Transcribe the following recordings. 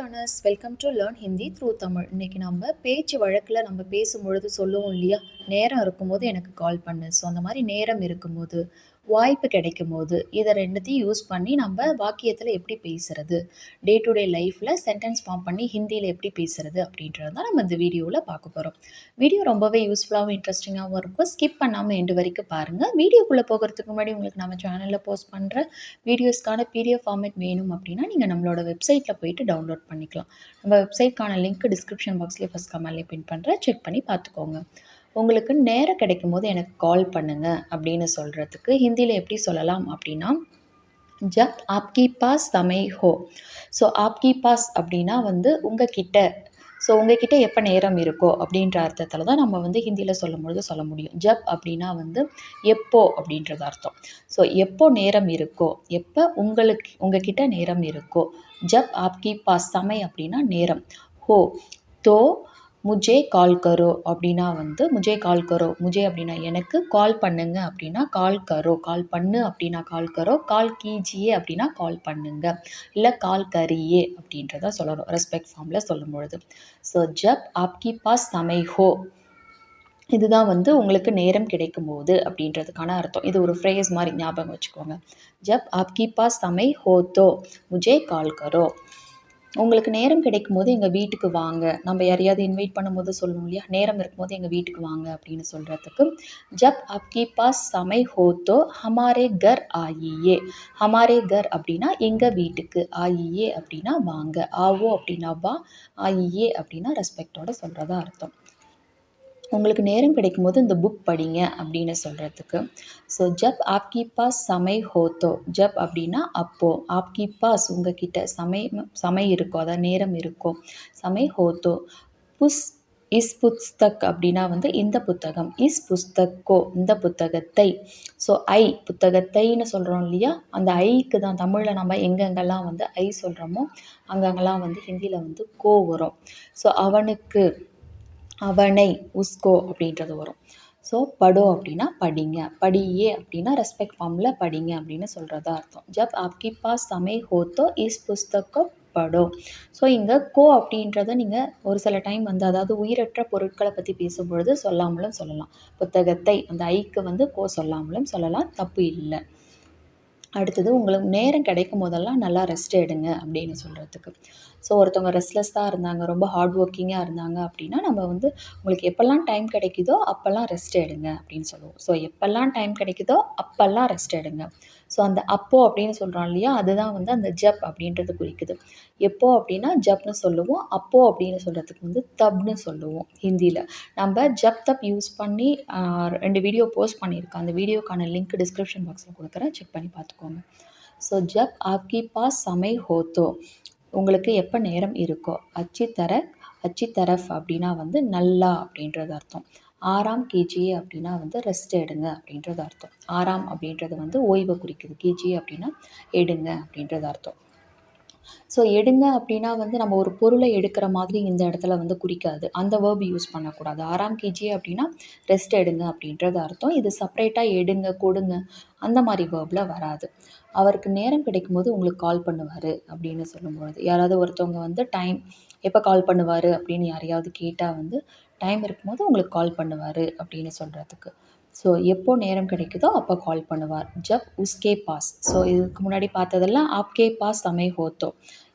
Learners welcome to learn Hindi through Tamil இன்றைக்கி நம்ம பேச்சு வழக்கில் நம்ம பேசும்பொழுது சொல்லுவோம் இல்லையா? நேரம் இருக்கும்போது எனக்கு கால் பண்ணு. ஸோ அந்த மாதிரி நேரம் இருக்கும்போது வாய்ப்பு கிடைக்கும் போது இதை ரெண்டுத்தையும் யூஸ் பண்ணி நம்ம வாக்கியத்தில் எப்படி பேசுகிறது டே டு டே லைஃப்பில் சென்டென்ஸ் ஃபார்ம் பண்ணி ஹிந்தியில் எப்படி பேசுகிறது அப்படின்றது தான் நம்ம இந்த வீடியோவில் பார்க்க போகிறோம் வீடியோ ரொம்பவே யூஸ்ஃபுல்லாகவும் இன்ட்ரெஸ்டிங்காகவும் இருக்கும். ஸ்கிப் பண்ணாமல் எண்டு வரைக்கும் பாருங்கள் வீடியோக்குள்ளே போகிறதுக்கு முன்னாடி உங்களுக்கு நம்ம சேனலில் போஸ்ட் பண்ணுற வீடியோஸ்க்கான பிடிஎஃப் ஃபார்மேட் வேணும் அப்படின்னா நீங்கள் நம்மளோட வெப்சைட்டில் போயிட்டு டவுன்லோட் பண்ணிக்கலாம். நம்ம வெப்சைட்க்கான லிங்க் டிஸ்கிரிப்ஷன் பாக்ஸ்லேயே ஃபஸ்ட் கமெண்ட்லேயே பின் பண்ணுறேன் செக் பண்ணி பார்த்துக்கோங்க. உங்களுக்கு நேரம் கிடைக்கும் போது எனக்கு கால் பண்ணுங்கள் அப்படின்னு சொல்கிறதுக்கு ஹிந்தியில் எப்படி சொல்லலாம் அப்படின்னா ஜப் ஆப்கி பாஸ் சமை ஹோ. ஸோ ஆப்கி பாஸ் அப்படின்னா வந்து உங்கள் கிட்ட ஸோ உங்ககிட்ட எப்போ நேரம் இருக்கோ அப்படின்ற அர்த்தத்தில் தான் நம்ம வந்து ஹிந்தியில் சொல்லும் பொழுது சொல்ல முடியும். ஜப் அப்படின்னா வந்து எப்போ அப்படின்றது அர்த்தம். ஸோ எப்போ நேரம் இருக்கோ எப்போ உங்களுக்கு உங்ககிட்ட நேரம் இருக்கோ ஜப் ஆப்கி பாஸ் சமை அப்படின்னா நேரம். ஹோ தோ முஜே கால் கரோ அப்படின்னா வந்து முஜே கால் கரோ முஜே அப்படின்னா எனக்கு கால் பண்ணுங்க அப்படின்னா கால் கரோ கால் பண்ணு அப்படின்னா கால் கரோ கால் கீஜியே அப்படின்னா கால் பண்ணுங்க இல்லை கால் கரியே அப்படின்றத சொல்லணும் ரெஸ்பெக்ட் ஃபார்மில் சொல்லும் பொழுது ஸோ ஜப் ஆப்கி பாஸ் சமை ஹோ. இதுதான் வந்து உங்களுக்கு நேரம் கிடைக்கும் போது அப்படின்றதுக்கான அர்த்தம். இது ஒரு ஃப்ரேஸ் மாதிரி ஞாபகம் வச்சுக்கோங்க. ஜப் ஆப்கி பாஸ் சமை ஹோ தோ முஜே கால் கரோ. உங்களுக்கு நேரம் கிடைக்கும் போது எங்கள் வீட்டுக்கு வாங்க. நம்ம யாரையாவது இன்வைட் பண்ணும்போது சொல்லணும் இல்லையா? நேரம் இருக்கும்போது எங்கள் வீட்டுக்கு வாங்க அப்படின்னு சொல்கிறதுக்கு ஜப் ஆப்கி பாஸ் சமை ஹோத்தோ ஹமாரே கர் ஆயியே. ஹமாரே கர் அப்படின்னா எங்கள் வீட்டுக்கு. ஆயியே அப்படின்னா வாங்க. ஆவோ அப்படின்னா வா. ஆயியே அப்படின்னா ரெஸ்பெக்டோட சொல்கிறதா அர்த்தம். உங்களுக்கு நேரம் கிடைக்கும் போது இந்த புக் படிங்க அப்படின்னு சொல்கிறதுக்கு ஸோ ஜப் ஆப்கி பாஸ் சமை ஹோத்தோ ஜப் அப்படின்னா அப்போது ஆப்கி பாஸ் உங்ககிட்ட சமை சமை இருக்கோ அதாவது நேரம் இருக்கோ சமை ஹோத்தோ புஸ் இஸ் புஸ்தக் அப்படின்னா வந்து இந்த புத்தகம் இஸ் புஸ்தக்கோ இந்த புத்தகத்தை. ஸோ ஐ புத்தகத்தைன்னு சொல்கிறோம் இல்லையா? அந்த ஐக்கு தான் தமிழில் நம்ம எங்கெங்கெல்லாம் வந்து ஐ சொல்கிறோமோ அங்கங்கெல்லாம் வந்து ஹிந்தியில் வந்து கோ வரும். ஸோ அவனுக்கு அவனை உஸ்கோ அப்படின்றது வரும். ஸோ படோ அப்படின்னா படிங்க. படியே அப்படின்னா ரெஸ்பெக்ட் ஃபார்மில் படிங்க அப்படின்னு சொல்கிறதா அர்த்தம். ஜப் ஆப்கி பாஸ் சமை ஹோத்தோ இஸ் புஸ்தகோ படோ. ஸோ இங்கே கோ அப்படின்றத நீங்கள் ஒரு சில டைம் வந்து அதாவது உயிரற்ற பொருட்களை பற்றி பேசும்பொழுது சொல்லாமலும் சொல்லலாம். புத்தகத்தை அந்த ஐக்கு வந்து கோ சொல்லாமலும் சொல்லலாம். தப்பு இல்லை. அடுத்தது உங்களுக்கு நேரம் கிடைக்கும் போதெல்லாம் நல்லா ரெஸ்ட் எடுங்க அப்படின்னு சொல்கிறதுக்கு ஸோ ஒருத்தவங்க ரெஸ்ட்லெஸ்ஸாக இருந்தாங்க ரொம்ப ஹார்ட் ஒர்க்கிங்காக இருந்தாங்க அப்படின்னா நம்ம வந்து உங்களுக்கு எப்போல்லாம் டைம் கிடைக்குதோ அப்போல்லாம் ரெஸ்ட் எடுங்க அப்படின்னு சொல்லுவோம். ஸோ எப்போல்லாம் டைம் கிடைக்குதோ அப்போல்லாம் ரெஸ்ட் எடுங்க. ஸோ அந்த அப்போ அப்படின்னு சொல்கிறோம் இல்லையா? அதுதான் வந்து அந்த ஜப் அப்படின்றது குறிக்குது. எப்போ அப்படின்னா ஜப்னு சொல்லுவோம். அப்போ அப்படின்னு சொல்கிறதுக்கு வந்து தப்னு சொல்லுவோம் ஹிந்தியில். நம்ம ஜப் தப் யூஸ் பண்ணி ரெண்டு வீடியோ போஸ்ட் பண்ணியிருக்கேன் அந்த வீடியோக்கான லிங்க் டிஸ்கிரிப்ஷன் பாக்ஸில் கொடுக்குறேன். செக் பண்ணி பார்த்துக்கோங்க. ஸோ ஜப் ஆப்கி பாஸ் சமை ஹோத்தோ. உங்களுக்கு எப்போ நேரம் இருக்கோ அச்சி தர அச்சி தரஃப் அப்படின்னா வந்து நல்லா அப்படின்றது அர்த்தம். ஆறாம் கேஜிஏ அப்படின்னா வந்து ரெஸ்ட் எடுங்க அப்படின்றது அர்த்தம். ஆறாம் அப்படின்றது வந்து ஓய்வை குறிக்குது. கேஜி அப்படின்னா எடுங்க அப்படின்றது அர்த்தம். ஸோ எடுங்க அப்படின்னா வந்து நம்ம ஒரு பொருளை எடுக்கிற மாதிரி இந்த இடத்துல வந்து குறிக்காது. அந்த வேர்ப் யூஸ் பண்ணக்கூடாது. ஆறாம் கேஜி அப்படின்னா ரெஸ்ட் எடுங்க அப்படின்றது அர்த்தம். இது செப்ரேட்டாக எடுங்க கொடுங்க அந்த மாதிரி வேர்பில் வராது. அவருக்கு நேரம் கிடைக்கும் போது உங்களுக்கு கால் பண்ணுவார் அப்படின்னு சொல்லும்பொழுது. யாராவது ஒருத்தவங்க வந்து டைம் எப்போ கால் பண்ணுவார் அப்படின்னு யாரையாவது கேட்டால் வந்து டைம் இருக்கும்போது உங்களுக்கு கால் பண்ணுவார் அப்படின்னு சொல்கிறதுக்கு ஸோ எப்போ நேரம் கிடைக்குதோ அப்போ கால் பண்ணுவார். ஜப் உஸ்கே பாஸ் ஸோ இதுக்கு முன்னாடி பார்த்ததெல்லாம் ஆப்கே பாஸ் சமை ஹோத்தோ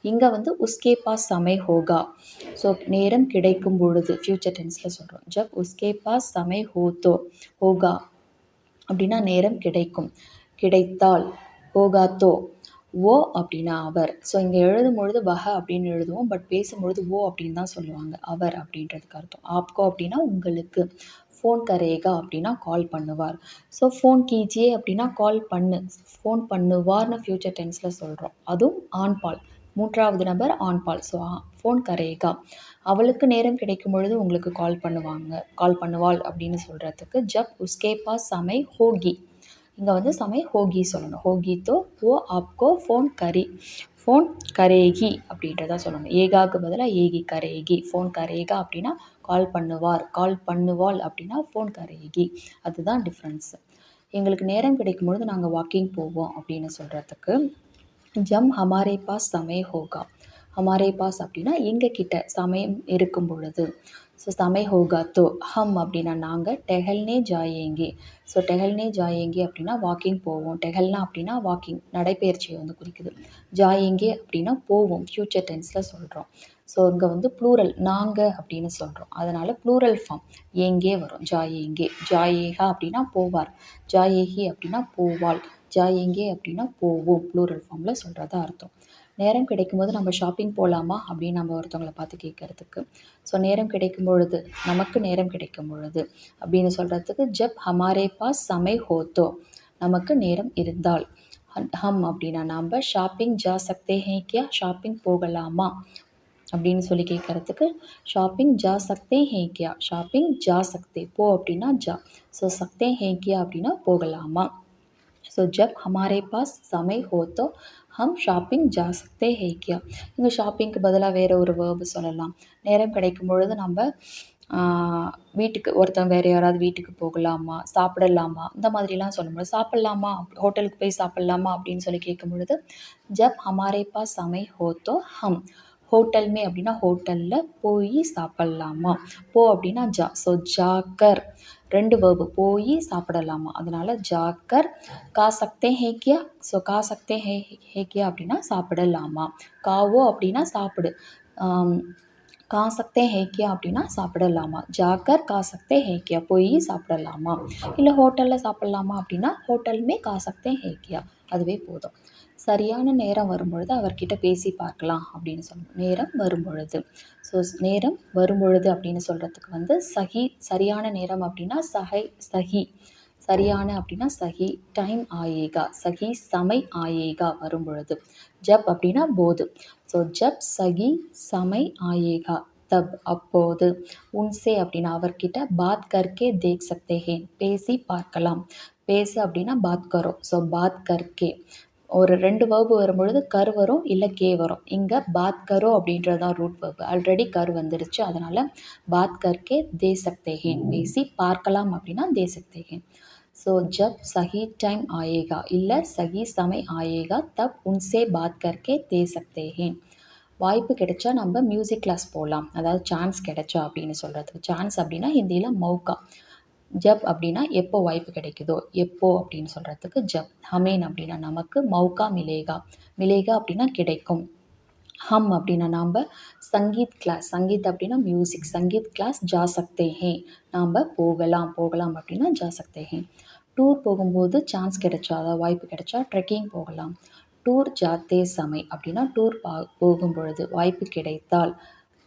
இங்கே வந்து உஸ்கே பாஸ் சமை ஹோகா ஸோ நேரம் கிடைக்கும் பொழுது ஃப்யூச்சர் டென்ஸில் சொல்கிறோம் ஜப் உஸ்கே பாஸ் சமை ஹோத்தோ ஹோகா அப்படின்னா நேரம் கிடைக்கும். கிடைத்தால் ஹோகாத்தோ ஓ அப்படின்னா அவர். ஸோ இங்கே எழுதும் பொழுது வஹ அப்படின்னு எழுதுவோம் பட் பேசும்பொழுது ஓ அப்படின்னு தான் சொல்லுவாங்க. அவர் அப்படின்றதுக்கு அர்த்தம். ஆப்கோ அப்படின்னா உங்களுக்கு. ஃபோன் கரேகா அப்படின்னா கால் பண்ணுவார். ஸோ ஃபோன் கீஜியே அப்படின்னா கால் பண்ணு. ஃபோன் பண்ணுவார்னு ஃப்யூச்சர் டென்ஸில் சொல்கிறோம் அதுவும் ஆண் பால் மூன்றாவது நபர் ஆண் பால் ஸோ ஃபோன் கரேகா. அவளுக்கு நேரம் கிடைக்கும் பொழுது உங்களுக்கு கால் பண்ணுவாங்க. கால் பண்ணுவாள் அப்படின்னு சொல்கிறதுக்கு ஜப் உஸ்கே பாஸ் சமை ஹோகி. இங்கே வந்து சமய ஹோகி சொல்லணும். ஹோகி தோ ஓ ஆப்கோ ஃபோன் கரி ஃபோன் கரேகி அப்படின்றத சொல்லணும். ஏகாவுக்கு பதிலாக ஏகி கரேகி. ஃபோன் கரேகா அப்படின்னா கால் பண்ணுவார். கால் பண்ணுவாள் அப்படின்னா ஃபோன் கரேகி. அதுதான் டிஃப்ரென்ஸ் எங்களுக்கு நேரம் கிடைக்கும் பொழுது நாங்கள் வாக்கிங் போவோம் அப்படின்னு சொல்கிறதுக்கு ஜம் ஹமாரே பாஸ் சமய ஹோகா. ஹமாரே பாஸ் அப்படின்னா எங்கள் கிட்ட சமயம் இருக்கும் பொழுது. ஸோ சமை ஹோகா தோ ஹம் அப்படின்னா நாங்கள் டெஹல்னே ஜாயேங்கே. ஸோ டெஹல்னே ஜாயேங்கி அப்படின்னா வாக்கிங் போவோம். டெஹல்னா அப்படின்னா வாக்கிங் நடைப்பயிற்சியை வந்து குறிக்குது. ஜாயேங்கி அப்படின்னா போவோம். ஃப்யூச்சர் டென்ஸில் சொல்கிறோம் ஸோ இங்கே வந்து ப்ளூரல் நாங்கள் அப்படின்னு சொல்கிறோம் அதனால் ப்ளூரல் ஃபார்ம் ஏங்கே வரும். ஜாயேங்கே. ஜாயேகா அப்படின்னா போவார். ஜாயேகி அப்படின்னா போவாள். ஜாயேங்கே அப்படின்னா போவோம். ப்ளூரல் ஃபார்மில் சொல்கிறதா அர்த்தம். நேரம் கிடைக்கும் போது நம்ம ஷாப்பிங் போகலாமா அப்படின்னு நம்ம ஒருத்தவங்களை பார்த்து கேட்கறதுக்கு. ஸோ நேரம் கிடைக்கும் பொழுது நமக்கு நேரம் கிடைக்கும் பொழுது அப்படின்னு சொல்கிறதுக்கு ஜப் ஹமாரே பாஸ் சமை ஹோத்தோ. நமக்கு நேரம் இருந்தால் ஹம் அப்படின்னா நாம் ஷாப்பிங் ஜா சக்தே ஹே கியா? ஷாப்பிங் போகலாமா? அப்படின்னு சொல்லி கேட்குறதுக்கு ஷாப்பிங் ஜா சக்தே ஹே கியா? ஷாப்பிங் ஜா சக்தே போ அப்படின்னா ஜா. ஸோ சக்தே ஹே கியா அப்படின்னா போகலாமா? ஸோ ஜப் ஹமாரே பாஸ் சமை ஹோத்தோ. ஹம் ஷாப்பிங் ஜா சக்தே ஹே கியா இங்கே ஷாப்பிங்க்கு பதிலாக வேறு ஒரு வேர்பு சொல்லலாம். நேரம் கிடைக்கும் பொழுது நம்ம வீட்டுக்கு ஒருத்தன் வேறு யாராவது வீட்டுக்கு போகலாமா? சாப்பிடலாமா? இந்த மாதிரிலாம் சொல்லும்போது சாப்பிட்லாமா? ஹோட்டலுக்கு போய் சாப்பிட்லாமா? அப்படின்னு சொல்லி கேட்கும் பொழுது ஜப் ஹமாரே பா சமை ஹோத்தோ ஹம். ஹோட்டல்மே அப்படின்னா ஹோட்டலில் போய் சாப்பிட்லாமா? போ அப்படின்னா ஜா. ஸோ ஜாக்கர். ரெண்டு வேர்பு போய் சாப்பிடலாமா? அதனால் ஜாக்கர் கா சக்தே ஹேக்கியா? ஸோ கா சக்தே ஹே ஹேக்கியா அப்படின்னா சாப்பிடலாமா? காவோ அப்படின்னா சாப்பிடு. கா சக்தே ஹேக்கியா அப்படின்னா சாப்பிடலாமா? ஜாக்கர் கா சக்தே ஹேக்கியா? போய் சாப்பிடலாமா? இல்லை ஹோட்டலில் சாப்பிட்லாமா அப்படின்னா ஹோட்டலுமே கா சக்தே ஹேக்கியா. அதுவே போதும். சரியான நேரம் வரும்பொழுது அவர்கிட்ட பேசி பார்க்கலாம் அப்படின்னு சொல்லணும் நேரம் வரும்பொழுது. ஸோ நேரம் வரும்பொழுது அப்படின்னு சொல்கிறதுக்கு வந்து சஹி சரியான நேரம் அப்படின்னா சஹை சஹி சரியான அப்படின்னா சஹி டைம் ஆயேகா. சஹி சமை ஆயேகா வரும்பொழுது. ஜப் அப்படின்னா போது. ஸோ ஜப் சஹி சமை ஆயேகா. தப் அப்போது. உன்சே அப்படின்னா அவர்கிட்ட பாத் கர்க்கே தேக் சக்தே ஹேன் பேசி பார்க்கலாம். பேசு அப்படின்னா பாத் கரோ ஸோ பாத் கே ஒரு ரெண்டு வேர்பு வரும்பொழுது கர் வரும் இல்லை கே வரும். இங்கே பாத் கரோ அப்படின்றது தான் ரூட் வேர்பு ஆல்ரெடி கர் வந்துருச்சு. அதனால் பாத் கர்கே தே சக்தேகேன் பேசி பார்க்கலாம் அப்படின்னா தே சக்தேகேன் ஸோ ஜப் சஹி டைம் ஆயேகா இல்லை சஹி சமை ஆயேகா தப் உன்சே பாத் கர்கே தே சக்தேகேன் வாய்ப்பு கிடைச்சா நம்ம மியூசிக் கிளாஸ் போகலாம் அதாவது சான்ஸ் கிடைச்சா அப்படின்னு சொல்கிறது சான்ஸ் அப்படின்னா ஹிந்தியில் மௌக்கா ஜப் அப்படின்னா எப்போ வாய்ப்பு கிடைக்குதோ எப்போ அப்படின்னு சொல்கிறதுக்கு ஜப். ஹமேன் அப்படின்னா நமக்கு மௌகா மிலேகா. மிலேகா அப்படின்னா கிடைக்கும். ஹம் அப்படின்னா நாம் சங்கீத் கிளாஸ் சங்கீத் அப்படின்னா மியூசிக் சங்கீத் கிளாஸ் ஜா சக்தே ஹே. நாம் போகலாம் போகலாம் அப்படின்னா ஜா சக்தே ஹே. டூர் போகும்போது சான்ஸ் கிடைச்சா அதாவது வாய்ப்பு கிடைச்சா ட்ரெக்கிங் போகலாம். டூர் ஜாத்தே சமை அப்படின்னா டூர் பா போகும் பொழுது வாய்ப்பு கிடைத்தால்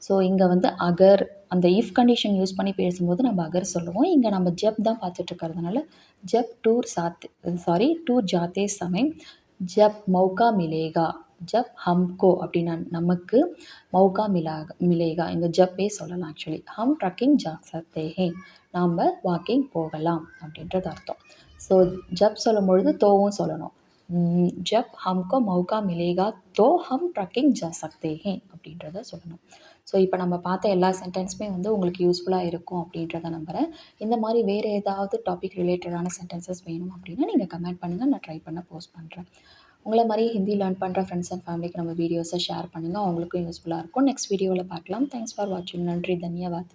ஸோ இங்கே வந்து அகர் அந்த இஃப் கண்டிஷன் யூஸ் பண்ணி பேசும்போது நம்ம அகர் சொல்லுவோம். இங்கே நம்ம ஜப் தான் பார்த்துட்டு இருக்கிறதுனால ஜப் டூர் சாத் சாரி டூர் ஜாத்தே சமயம். ஜப் மௌகா மிலேகா ஜப் ஹம்கோ அப்படின்னா நமக்கு மௌகா மிலாக மிலேகா இங்கே ஜப்பே சொல்லலாம் ஆக்சுவலி ஹம் ட்ரக்கிங் ஜா சத்தே நாம் வாக்கிங் போகலாம் அப்படின்றது அர்த்தம். ஸோ ஜப் சொல்லும் பொழுது தோவும் சொல்லணும். ஜப் ஹம்கோ மௌகா மிலேகா தோ ஹம் ட்ரக்கிங் ஜா சக்தே ஹே அப்படின்றத சொல்லணும். ஸோ இப்போ நம்ம பார்த்த எல்லா சென்டென்ஸுமே வந்து உங்களுக்கு யூஸ்ஃபுல்லாக இருக்கும் அப்படின்றத நம்புகிறேன் இந்த மாதிரி வேறு ஏதாவது டாபிக் ரிலேட்டடான சென்டென்சஸ் வேணும் அப்படின்னா நீங்கள் கமெண்ட் பண்ணுங்கள் நான் ட்ரை பண்ண போஸ்ட் பண்ணுறேன் உங்களை மாதிரி ஹிந்தி லேர்ன் பண்ணுற ஃப்ரெண்ட்ஸ் அண்ட் ஃபேமிலிக்கு நம்ம வீடியோஸை ஷேர் பண்ணுங்கள் அவங்களுக்கும் யூஸ்ஃபுல்லாக இருக்கும். நெக்ஸ்ட் வீடியோவில் பார்க்கலாம். தேங்க்ஸ் ஃபார் வாட்சிங் நன்றி. தன்யவாத்.